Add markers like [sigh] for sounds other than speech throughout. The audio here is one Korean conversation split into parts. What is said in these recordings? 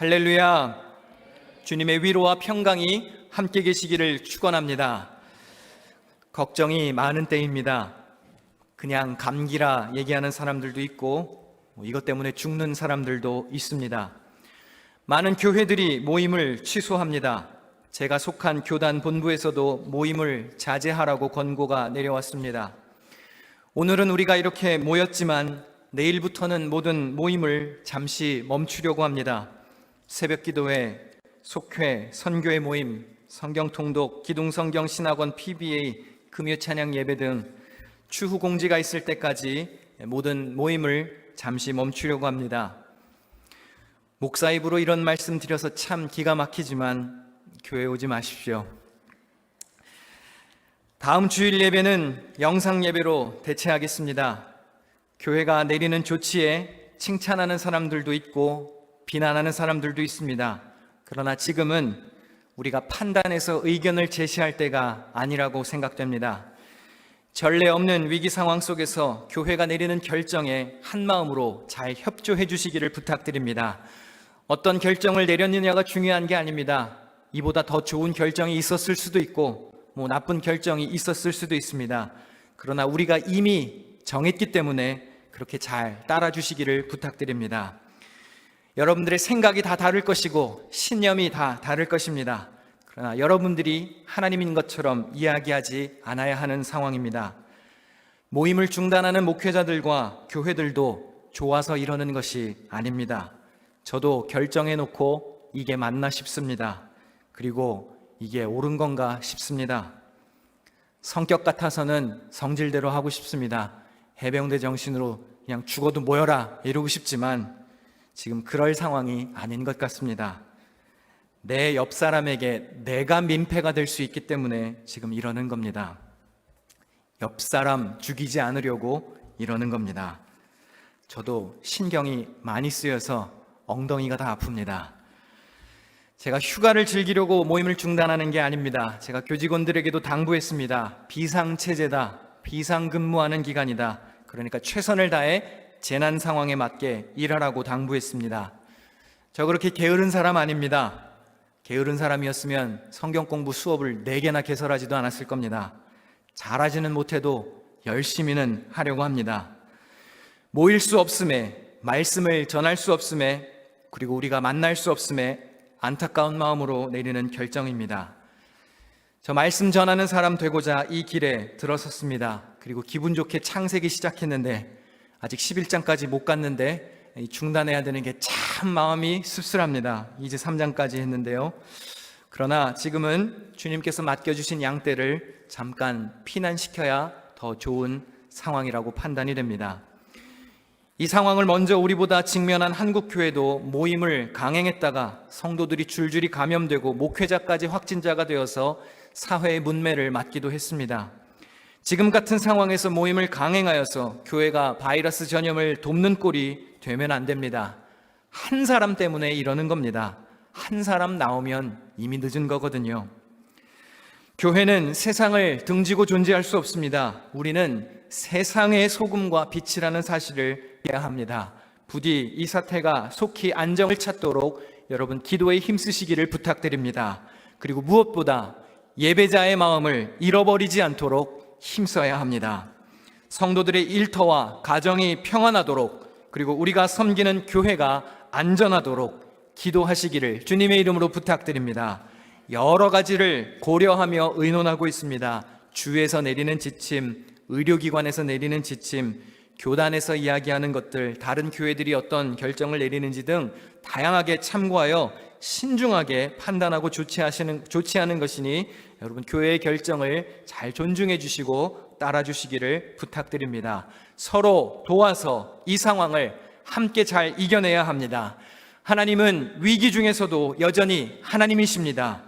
할렐루야. 주님의 위로와 평강이 함께 계시기를 축원합니다. 걱정이 많은 때입니다. 그냥 감기라 얘기하는 사람들도 있고 뭐 이것 때문에 죽는 사람들도 있습니다. 많은 교회들이 모임을 취소합니다. 제가 속한 교단 본부에서도 모임을 자제하라고 권고가 내려왔습니다. 오늘은 우리가 이렇게 모였지만 내일부터는 모든 모임을 잠시 멈추려고 합니다. 새벽 기도회, 속회, 선교회 모임, 성경 통독, 기둥 성경 신학원 PBA, 금요 찬양 예배 등 추후 공지가 있을 때까지 모든 모임을 잠시 멈추려고 합니다. 목사 입으로 이런 말씀 드려서 참 기가 막히지만 교회 오지 마십시오. 다음 주일 예배는 영상 예배로 대체하겠습니다. 교회가 내리는 조치에 칭찬하는 사람들도 있고 비난하는 사람들도 있습니다. 그러나 지금은 우리가 판단해서 의견을 제시할 때가 아니라고 생각됩니다. 전례 없는 위기 상황 속에서 교회가 내리는 결정에 한 마음으로 잘 협조해 주시기를 부탁드립니다. 어떤 결정을 내렸느냐가 중요한 게 아닙니다. 이보다 더 좋은 결정이 있었을 수도 있고, 뭐 나쁜 결정이 있었을 수도 있습니다. 그러나 우리가 이미 정했기 때문에 그렇게 잘 따라 주시기를 부탁드립니다. 여러분들의 생각이 다 다를 것이고, 신념이 다 다를 것입니다. 그러나 여러분들이 하나님인 것처럼 이야기하지 않아야 하는 상황입니다. 모임을 중단하는 목회자들과 교회들도 좋아서 이러는 것이 아닙니다. 저도 결정해 놓고 이게 맞나 싶습니다. 그리고 이게 옳은 건가 싶습니다. 성격 같아서는 성질대로 하고 싶습니다. 해병대 정신으로 그냥 죽어도 모여라 이러고 싶지만 지금 그럴 상황이 아닌 것 같습니다. 내 옆 사람에게 내가 민폐가 될 수 있기 때문에 지금 이러는 겁니다. 옆 사람 죽이지 않으려고 이러는 겁니다. 저도 신경이 많이 쓰여서 엉덩이가 다 아픕니다. 제가 휴가를 즐기려고 모임을 중단하는 게 아닙니다. 제가 교직원들에게도 당부했습니다. 비상체제다. 비상근무하는 기간이다. 그러니까 최선을 다해 재난 상황에 맞게 일하라고 당부했습니다. 저 그렇게 게으른 사람 아닙니다. 게으른 사람이었으면 성경 공부 수업을 4개나 개설하지도 않았을 겁니다. 잘하지는 못해도 열심히는 하려고 합니다. 모일 수 없음에, 말씀을 전할 수 없음에, 그리고 우리가 만날 수 없음에 안타까운 마음으로 내리는 결정입니다. 저 말씀 전하는 사람 되고자 이 길에 들어섰습니다. 그리고 기분 좋게 창세기 시작했는데 아직 11장까지 못 갔는데 중단해야 되는 게 참 마음이 씁쓸합니다. 이제 3장까지 했는데요. 그러나 지금은 주님께서 맡겨주신 양떼를 잠깐 피난시켜야 더 좋은 상황이라고 판단이 됩니다. 이 상황을 먼저 우리보다 직면한 한국교회도 모임을 강행했다가 성도들이 줄줄이 감염되고 목회자까지 확진자가 되어서 사회의 문매를 맞기도 했습니다. 지금 같은 상황에서 모임을 강행하여서 교회가 바이러스 전염을 돕는 꼴이 되면 안 됩니다. 한 사람 때문에 이러는 겁니다. 한 사람 나오면 이미 늦은 거거든요. 교회는 세상을 등지고 존재할 수 없습니다. 우리는 세상의 소금과 빛이라는 사실을 해야 합니다. 부디 이 사태가 속히 안정을 찾도록 여러분 기도에 힘쓰시기를 부탁드립니다. 그리고 무엇보다 예배자의 마음을 잃어버리지 않도록 힘써야 합니다. 성도들의 일터와 가정이 평안하도록 그리고 우리가 섬기는 교회가 안전하도록 기도하시기를 주님의 이름으로 부탁드립니다. 여러 가지를 고려하며 의논하고 있습니다. 주에서 내리는 지침, 의료기관에서 내리는 지침, 교단에서 이야기하는 것들, 다른 교회들이 어떤 결정을 내리는지 등 다양하게 참고하여 신중하게 판단하고 조치하시는, 조치하는 것이니 여러분 교회의 결정을 잘 존중해 주시고 따라 주시기를 부탁드립니다. 서로 도와서 이 상황을 함께 잘 이겨내야 합니다. 하나님은 위기 중에서도 여전히 하나님이십니다.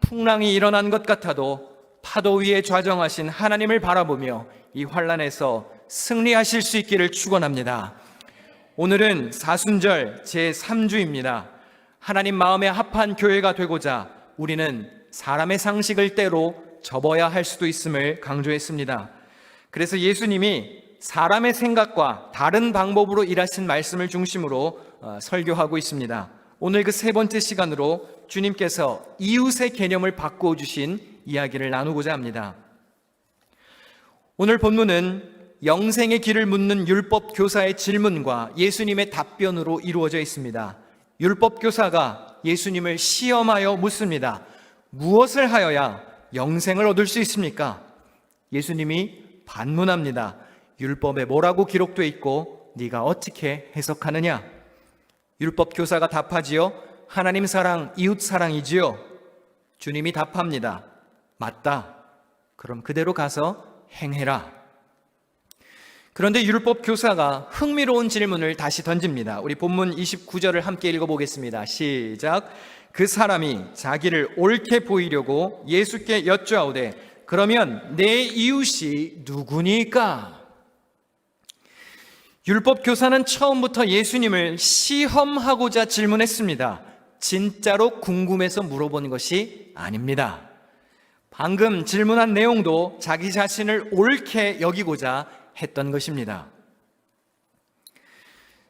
풍랑이 일어난 것 같아도 파도 위에 좌정하신 하나님을 바라보며 이 환란에서 승리하실 수 있기를 축원합니다. 오늘은 사순절 제3주입니다. 하나님 마음에 합한 교회가 되고자 우리는 사람의 상식을 때로 접어야 할 수도 있음을 강조했습니다. 그래서 예수님이 사람의 생각과 다른 방법으로 일하신 말씀을 중심으로 어, 설교하고 있습니다. 오늘 그 세 번째 시간으로 주님께서 이웃의 개념을 바꾸어 주신 이야기를 나누고자 합니다. 오늘 본문은 영생의 길을 묻는 율법 교사의 질문과 예수님의 답변으로 이루어져 있습니다. 율법 교사가 예수님을 시험하여 묻습니다. 무엇을 하여야 영생을 얻을 수 있습니까? 예수님이 반문합니다. 율법에 뭐라고 기록되어 있고 네가 어떻게 해석하느냐? 율법 교사가 답하지요. 하나님 사랑, 이웃 사랑이지요. 주님이 답합니다. 맞다. 그럼 그대로 가서 행해라. 그런데 율법 교사가 흥미로운 질문을 다시 던집니다. 우리 본문 29절을 함께 읽어보겠습니다. 시작. 그 사람이 자기를 옳게 보이려고 예수께 여쭈아오되 그러면 내 이웃이 누구니까? 율법 교사는 처음부터 예수님을 시험하고자 질문했습니다. 진짜로 궁금해서 물어본 것이 아닙니다. 방금 질문한 내용도 자기 자신을 옳게 여기고자 했던 것입니다.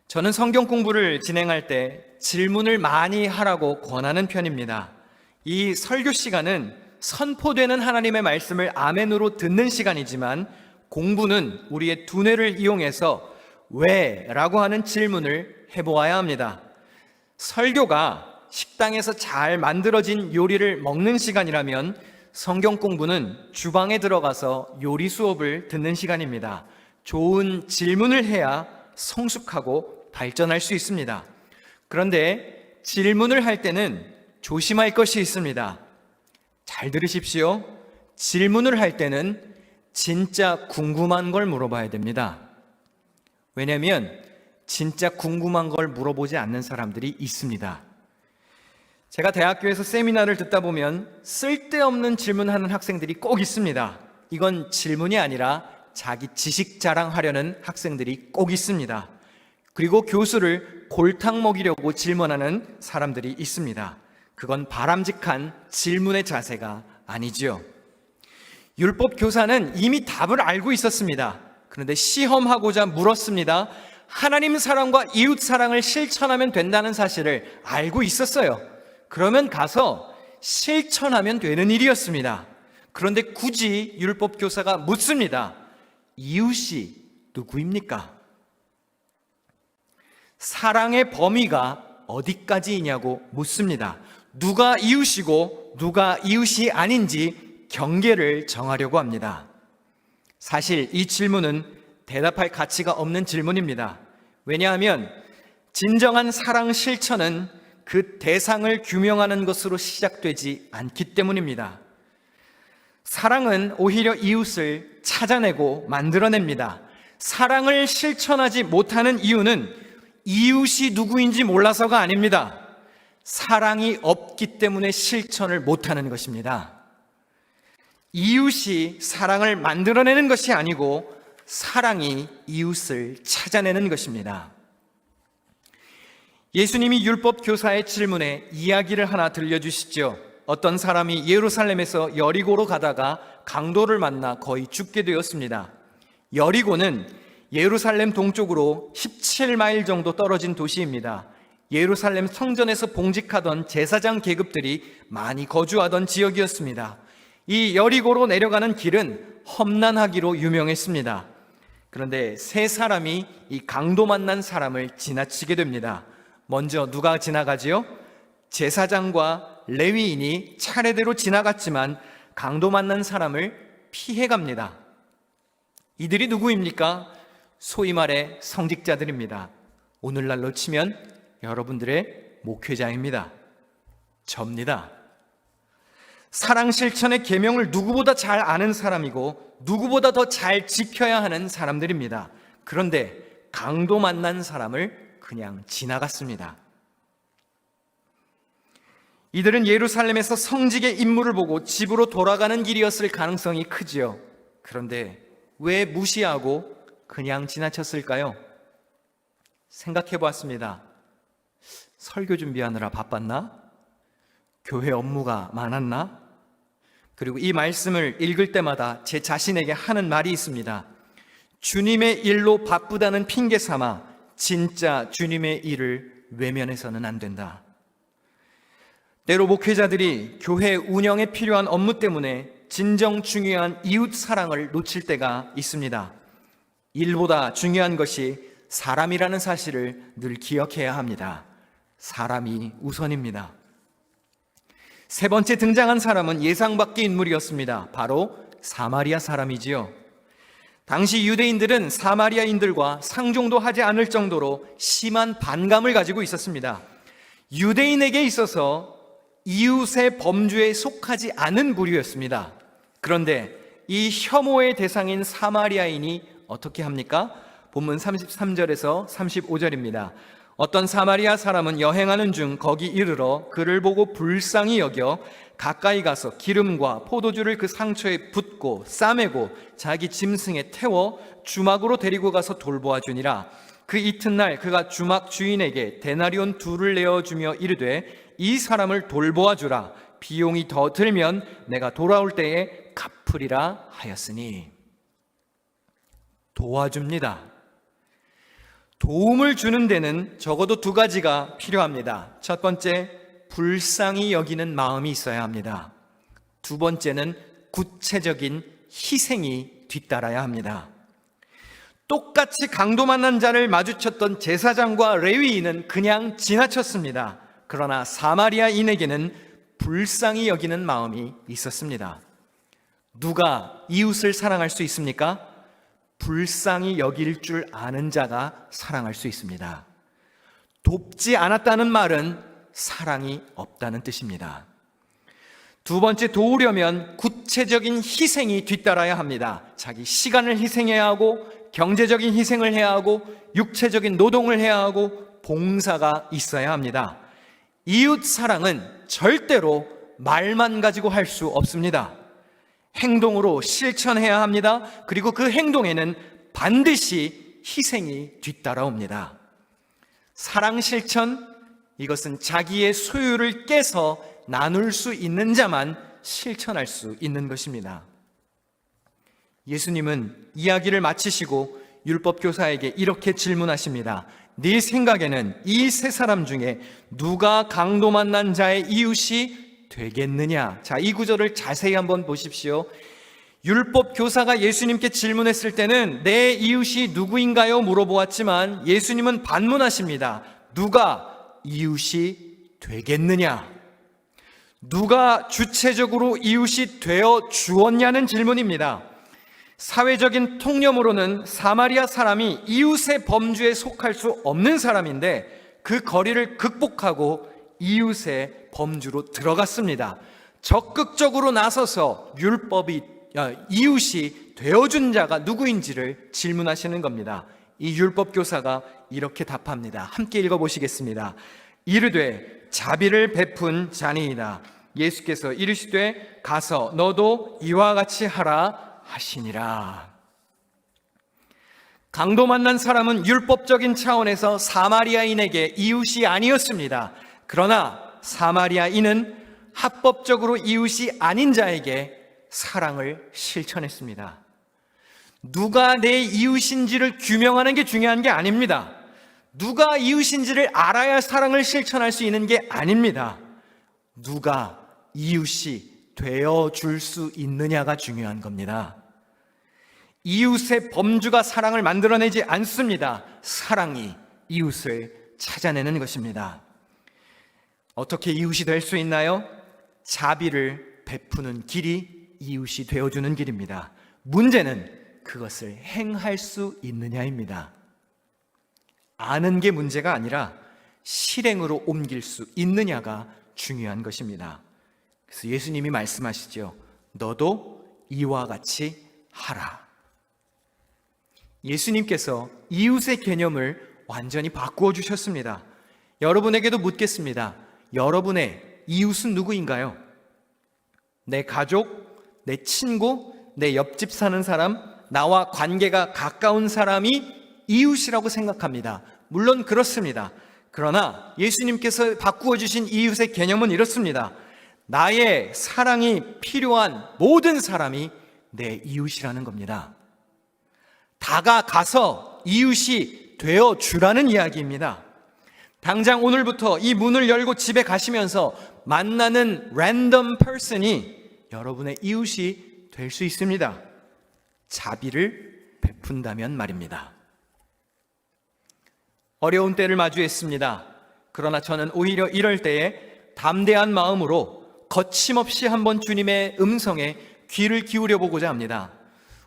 저는 성경 공부를 진행할 때 질문을 많이 하라고 권하는 편입니다. 이 설교 시간은 선포되는 하나님의 말씀을 아멘으로 듣는 시간이지만 공부는 우리의 두뇌를 이용해서 왜? 라고 하는 질문을 해보아야 합니다. 설교가 식당에서 잘 만들어진 요리를 먹는 시간이라면 성경 공부는 주방에 들어가서 요리 수업을 듣는 시간입니다. 좋은 질문을 해야 성숙하고 발전할 수 있습니다. 그런데 질문을 할 때는 조심할 것이 있습니다. 잘 들으십시오. 질문을 할 때는 진짜 궁금한 걸 물어봐야 됩니다. 왜냐하면 진짜 궁금한 걸 물어보지 않는 사람들이 있습니다. 제가 대학교에서 세미나를 듣다 보면 쓸데없는 질문하는 학생들이 꼭 있습니다. 이건 질문이 아니라 자기 지식 자랑하려는 학생들이 꼭 있습니다. 그리고 교수를 골탕 먹이려고 질문하는 사람들이 있습니다. 그건 바람직한 질문의 자세가 아니지요. 율법 교사는 이미 답을 알고 있었습니다. 그런데 시험하고자 물었습니다. 하나님 사랑과 이웃 사랑을 실천하면 된다는 사실을 알고 있었어요. 그러면 가서 실천하면 되는 일이었습니다. 그런데 굳이 율법 교사가 묻습니다. 이웃이 누구입니까? 사랑의 범위가 어디까지이냐고 묻습니다. 누가 이웃이고 누가 이웃이 아닌지 경계를 정하려고 합니다. 사실 이 질문은 대답할 가치가 없는 질문입니다. 왜냐하면 진정한 사랑 실천은 그 대상을 규명하는 것으로 시작되지 않기 때문입니다. 사랑은 오히려 이웃을 찾아내고 만들어냅니다. 사랑을 실천하지 못하는 이유는 이웃이 누구인지 몰라서가 아닙니다. 사랑이 없기 때문에 실천을 못하는 것입니다. 이웃이 사랑을 만들어내는 것이 아니고 사랑이 이웃을 찾아내는 것입니다. 예수님이 율법 교사의 질문에 이야기를 하나 들려주시죠. 어떤 사람이 예루살렘에서 여리고로 가다가 강도를 만나 거의 죽게 되었습니다. 여리고는 예루살렘 동쪽으로 17마일 정도 떨어진 도시입니다. 예루살렘 성전에서 봉직하던 제사장 계급들이 많이 거주하던 지역이었습니다. 이 여리고로 내려가는 길은 험난하기로 유명했습니다. 그런데 세 사람이 이 강도 만난 사람을 지나치게 됩니다. 먼저 누가 지나가지요? 제사장과 레위인이 차례대로 지나갔지만 강도 만난 사람을 피해 갑니다. 이들이 누구입니까? 소위 말해 성직자들입니다. 오늘날로 치면 여러분들의 목회자입니다. 접니다. 사랑 실천의 계명을 누구보다 잘 아는 사람이고 누구보다 더 잘 지켜야 하는 사람들입니다. 그런데 강도 만난 사람을 그냥 지나갔습니다. 이들은 예루살렘에서 성직의 임무를 보고 집으로 돌아가는 길이었을 가능성이 크지요. 그런데 왜 무시하고 그냥 지나쳤을까요? 생각해 보았습니다. 설교 준비하느라 바빴나? 교회 업무가 많았나? 그리고 이 말씀을 읽을 때마다 제 자신에게 하는 말이 있습니다. 주님의 일로 바쁘다는 핑계 삼아 진짜 주님의 일을 외면해서는 안 된다. 때로 목회자들이 교회 운영에 필요한 업무 때문에 진정 중요한 이웃 사랑을 놓칠 때가 있습니다. 일보다 중요한 것이 사람이라는 사실을 늘 기억해야 합니다. 사람이 우선입니다. 세 번째 등장한 사람은 예상 밖의 인물이었습니다. 바로 사마리아 사람이지요. 당시 유대인들은 사마리아인들과 상종도 하지 않을 정도로 심한 반감을 가지고 있었습니다. 유대인에게 있어서 이웃의 범주에 속하지 않은 부류였습니다. 그런데 이 혐오의 대상인 사마리아인이 어떻게 합니까? 본문 33절에서 35절입니다. 어떤 사마리아 사람은 여행하는 중 거기 이르러 그를 보고 불쌍히 여겨 가까이 가서 기름과 포도주를 그 상처에 붓고 싸매고 자기 짐승에 태워 주막으로 데리고 가서 돌보아 주니라. 그 이튿날 그가 주막 주인에게 데나리온 둘을 내어 주며 이르되 이 사람을 돌보아 주라. 비용이 더 들면 내가 돌아올 때에 갚으리라 하였으니 도와줍니다. 도움을 주는 데는 적어도 두 가지가 필요합니다. 첫 번째, 불쌍히 여기는 마음이 있어야 합니다. 두 번째는 구체적인 희생이 뒤따라야 합니다. 똑같이 강도 만난 자를 마주쳤던 제사장과 레위인은 그냥 지나쳤습니다. 그러나 사마리아인에게는 불쌍히 여기는 마음이 있었습니다. 누가 이웃을 사랑할 수 있습니까? 불쌍히 여길 줄 아는 자가 사랑할 수 있습니다. 돕지 않았다는 말은 사랑이 없다는 뜻입니다. 두 번째 도우려면 구체적인 희생이 뒤따라야 합니다. 자기 시간을 희생해야 하고 경제적인 희생을 해야 하고 육체적인 노동을 해야 하고 봉사가 있어야 합니다. 이웃 사랑은 절대로 말만 가지고 할 수 없습니다. 행동으로 실천해야 합니다. 그리고 그 행동에는 반드시 희생이 뒤따라옵니다. 사랑 실천, 이것은 자기의 소유를 깨서 나눌 수 있는 자만 실천할 수 있는 것입니다. 예수님은 이야기를 마치시고 율법 교사에게 이렇게 질문하십니다. 네 생각에는 이 세 사람 중에 누가 강도 만난 자의 이웃이 되겠느냐? 자, 이 구절을 자세히 한번 보십시오. 율법 교사가 예수님께 질문했을 때는 내 이웃이 누구인가요? 물어보았지만 예수님은 반문하십니다. 누가 이웃이 되겠느냐? 누가 주체적으로 이웃이 되어 주었냐는 질문입니다. 사회적인 통념으로는 사마리아 사람이 이웃의 범주에 속할 수 없는 사람인데 그 거리를 극복하고 이웃의 범주로 들어갔습니다. 적극적으로 나서서 율법이 아, 이웃이 되어준 자가 누구인지를 질문하시는 겁니다. 이 율법 교사가 이렇게 답합니다. 함께 읽어 보시겠습니다. 이르되 자비를 베푼 자니이다. 예수께서 이르시되 가서 너도 이와 같이 하라 하시니라. 강도 만난 사람은 율법적인 차원에서 사마리아인에게 이웃이 아니었습니다. 그러나 사마리아인은 합법적으로 이웃이 아닌 자에게 사랑을 실천했습니다. 누가 내 이웃인지를 규명하는 게 중요한 게 아닙니다. 누가 이웃인지를 알아야 사랑을 실천할 수 있는 게 아닙니다. 누가 이웃이 되어 줄 수 있느냐가 중요한 겁니다. 이웃의 범주가 사랑을 만들어내지 않습니다. 사랑이 이웃을 찾아내는 것입니다. 어떻게 이웃이 될 수 있나요? 자비를 베푸는 길이 이웃이 되어주는 길입니다. 문제는 그것을 행할 수 있느냐입니다. 아는 게 문제가 아니라 실행으로 옮길 수 있느냐가 중요한 것입니다. 그래서 예수님이 말씀하시죠. 너도 이와 같이 하라. 예수님께서 이웃의 개념을 완전히 바꾸어 주셨습니다. 여러분에게도 묻겠습니다. 여러분의 이웃은 누구인가요? 내 가족, 내 친구, 내 옆집 사는 사람, 나와 관계가 가까운 사람이 이웃이라고 생각합니다. 물론 그렇습니다. 그러나 예수님께서 바꾸어 주신 이웃의 개념은 이렇습니다. 나의 사랑이 필요한 모든 사람이 내 이웃이라는 겁니다. 다가가서 이웃이 되어 주라는 이야기입니다. 당장 오늘부터 이 문을 열고 집에 가시면서 만나는 랜덤 person이 여러분의 이웃이 될 수 있습니다. 자비를 베푼다면 말입니다. 어려운 때를 마주했습니다. 그러나 저는 오히려 이럴 때에 담대한 마음으로 거침없이 한번 주님의 음성에 귀를 기울여 보고자 합니다.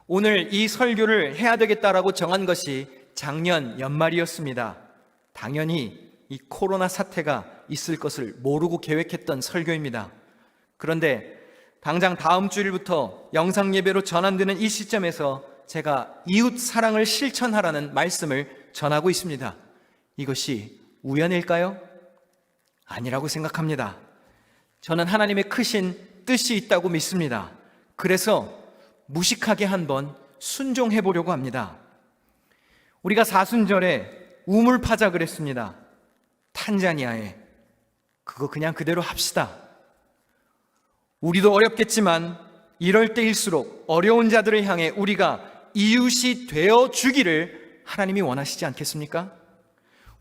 오늘 이 설교를 해야 되겠다라고 정한 것이 작년 연말이었습니다. 당연히 이 코로나 사태가 있을 것을 모르고 계획했던 설교입니다. 그런데 당장 다음 주일부터 영상 예배로 전환되는 이 시점에서 제가 이웃 사랑을 실천하라는 말씀을 전하고 있습니다. 이것이 우연일까요? 아니라고 생각합니다. 저는 하나님의 크신 뜻이 있다고 믿습니다. 그래서 무식하게 한번 순종해 보려고 합니다. 우리가 사순절에 우물파자 그랬습니다. 탄자니아에. 그거 그냥 그대로 합시다. 우리도 어렵겠지만 이럴 때일수록 어려운 자들을 향해 우리가 이웃이 되어 주기를 하나님이 원하시지 않겠습니까?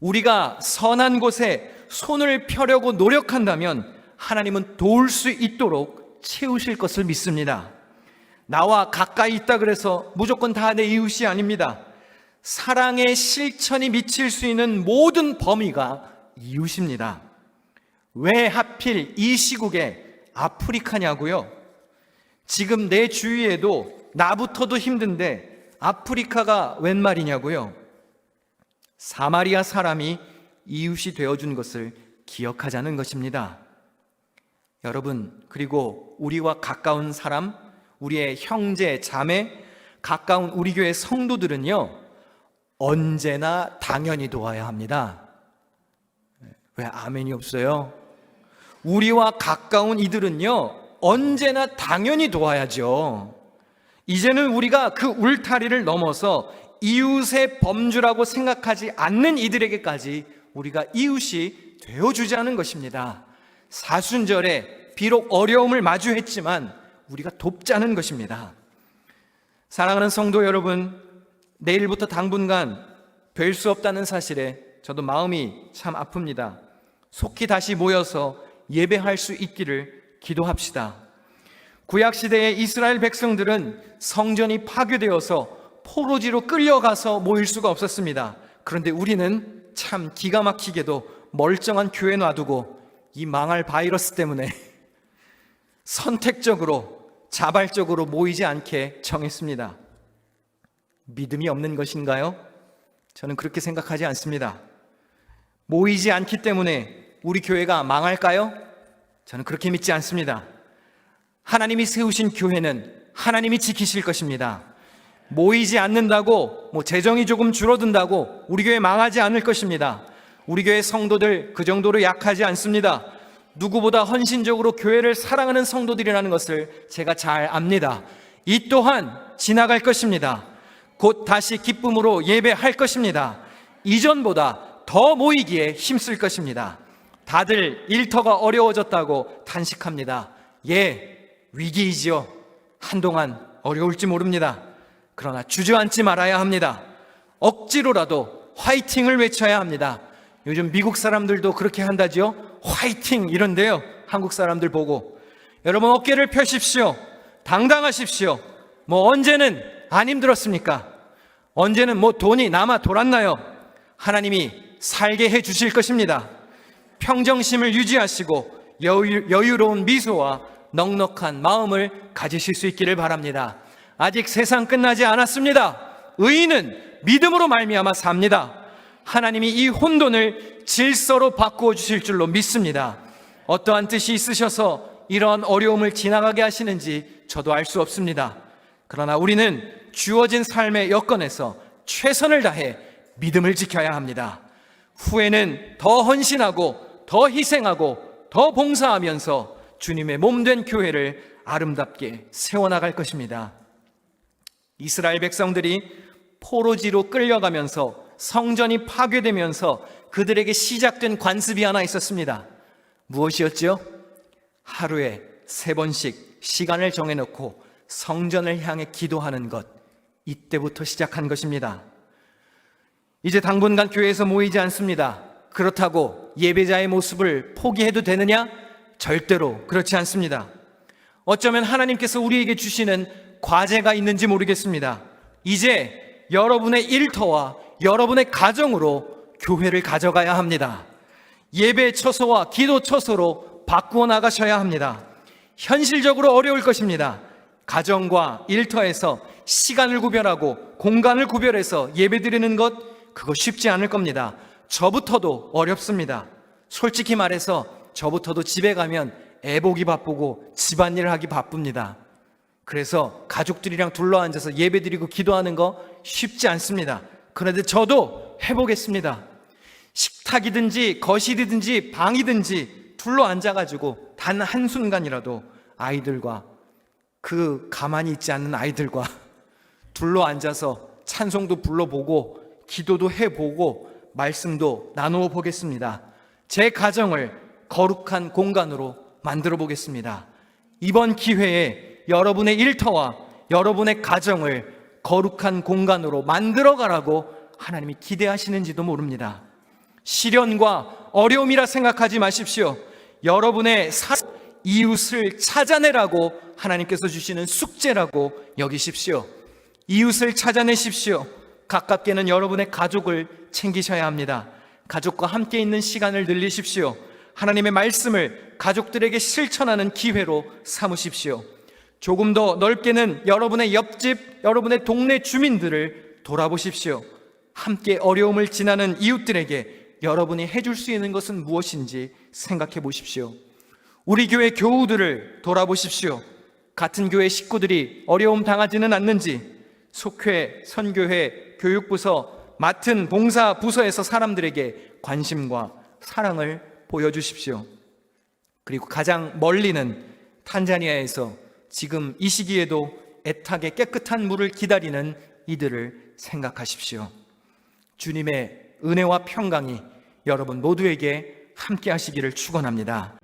우리가 선한 곳에 손을 펴려고 노력한다면 하나님은 도울 수 있도록 채우실 것을 믿습니다. 나와 가까이 있다 그래서 무조건 다 내 이웃이 아닙니다. 사랑의 실천이 미칠 수 있는 모든 범위가 이웃입니다. 왜 하필 이 시국에 아프리카냐고요? 지금 내 주위에도 나부터도 힘든데 아프리카가 웬 말이냐고요? 사마리아 사람이 이웃이 되어준 것을 기억하자는 것입니다. 여러분, 그리고 우리와 가까운 사람, 우리의 형제, 자매, 가까운 우리 교회 성도들은요, 언제나 당연히 도와야 합니다. 왜 아멘이 없어요? 우리와 가까운 이들은요, 언제나 당연히 도와야죠. 이제는 우리가 그 울타리를 넘어서 이웃의 범주라고 생각하지 않는 이들에게까지 우리가 이웃이 되어주자는 것입니다. 사순절에 비록 어려움을 마주했지만 우리가 돕자는 것입니다. 사랑하는 성도 여러분, 내일부터 당분간 뵐 수 없다는 사실에 저도 마음이 참 아픕니다. 속히 다시 모여서 예배할 수 있기를 기도합시다. 구약 시대의 이스라엘 백성들은 성전이 파괴되어서 포로지로 끌려가서 모일 수가 없었습니다. 그런데 우리는 참 기가 막히게도 멀쩡한 교회 놔두고 이 망할 바이러스 때문에 [laughs] 선택적으로 자발적으로 모이지 않게 정했습니다. 믿음이 없는 것인가요? 저는 그렇게 생각하지 않습니다. 모이지 않기 때문에 우리 교회가 망할까요? 저는 그렇게 믿지 않습니다. 하나님이 세우신 교회는 하나님이 지키실 것입니다. 모이지 않는다고 뭐 재정이 조금 줄어든다고 우리 교회 망하지 않을 것입니다. 우리 교회 성도들 그 정도로 약하지 않습니다. 누구보다 헌신적으로 교회를 사랑하는 성도들이라는 것을 제가 잘 압니다. 이 또한 지나갈 것입니다. 곧 다시 기쁨으로 예배할 것입니다. 이전보다 더 모이기에 힘쓸 것입니다. 다들 일터가 어려워졌다고 탄식합니다. 예, 위기이지요. 한동안 어려울지 모릅니다. 그러나 주저앉지 말아야 합니다. 억지로라도 화이팅을 외쳐야 합니다. 요즘 미국 사람들도 그렇게 한다지요? 화이팅! 이런데요. 한국 사람들 보고. 여러분 어깨를 펴십시오. 당당하십시오. 뭐 언제는 안 힘들었습니까? 언제는 뭐 돈이 남아 돌았나요? 하나님이 살게 해 주실 것입니다. 평정심을 유지하시고 여유, 여유로운 미소와 넉넉한 마음을 가지실 수 있기를 바랍니다. 아직 세상 끝나지 않았습니다. 의인은 믿음으로 말미암아 삽니다. 하나님이 이 혼돈을 질서로 바꾸어 주실 줄로 믿습니다. 어떠한 뜻이 있으셔서 이러한 어려움을 지나가게 하시는지 저도 알 수 없습니다. 그러나 우리는 주어진 삶의 여건에서 최선을 다해 믿음을 지켜야 합니다. 후에는 더 헌신하고 더 희생하고 더 봉사하면서 주님의 몸된 교회를 아름답게 세워나갈 것입니다. 이스라엘 백성들이 포로지로 끌려가면서 성전이 파괴되면서 그들에게 시작된 관습이 하나 있었습니다. 무엇이었죠? 하루에 세 번씩 시간을 정해놓고 성전을 향해 기도하는 것. 이때부터 시작한 것입니다. 이제 당분간 교회에서 모이지 않습니다. 그렇다고 예배자의 모습을 포기해도 되느냐? 절대로 그렇지 않습니다. 어쩌면 하나님께서 우리에게 주시는 과제가 있는지 모르겠습니다. 이제 여러분의 일터와 여러분의 가정으로 교회를 가져가야 합니다. 예배 처소와 기도 처소로 바꾸어 나가셔야 합니다. 현실적으로 어려울 것입니다. 가정과 일터에서 시간을 구별하고 공간을 구별해서 예배 드리는 것, 그거 쉽지 않을 겁니다. 저부터도 어렵습니다. 솔직히 말해서 저부터도 집에 가면 애 보기 바쁘고 집안일을 하기 바쁩니다. 그래서 가족들이랑 둘러앉아서 예배 드리고 기도하는 거 쉽지 않습니다. 그런데 저도 해보겠습니다. 식탁이든지 거실이든지 방이든지 둘러 앉아가지고 단 한순간이라도 아이들과 그 가만히 있지 않는 아이들과 [laughs] 둘러 앉아서 찬송도 불러보고 기도도 해보고 말씀도 나누어 보겠습니다. 제 가정을 거룩한 공간으로 만들어 보겠습니다. 이번 기회에 여러분의 일터와 여러분의 가정을 거룩한 공간으로 만들어 가라고 하나님이 기대하시는지도 모릅니다. 시련과 어려움이라 생각하지 마십시오. 여러분의 사, 이웃을 찾아내라고 하나님께서 주시는 숙제라고 여기십시오. 이웃을 찾아내십시오. 가깝게는 여러분의 가족을 챙기셔야 합니다. 가족과 함께 있는 시간을 늘리십시오. 하나님의 말씀을 가족들에게 실천하는 기회로 삼으십시오. 조금 더 넓게는 여러분의 옆집, 여러분의 동네 주민들을 돌아보십시오. 함께 어려움을 지나는 이웃들에게 여러분이 해줄 수 있는 것은 무엇인지 생각해 보십시오. 우리 교회 교우들을 돌아보십시오. 같은 교회 식구들이 어려움 당하지는 않는지, 속회, 선교회, 교육부서, 맡은 봉사 부서에서 사람들에게 관심과 사랑을 보여주십시오. 그리고 가장 멀리는 탄자니아에서 지금 이 시기에도 애타게 깨끗한 물을 기다리는 이들을 생각하십시오. 주님의 은혜와 평강이 여러분 모두에게 함께 하시기를 축원합니다.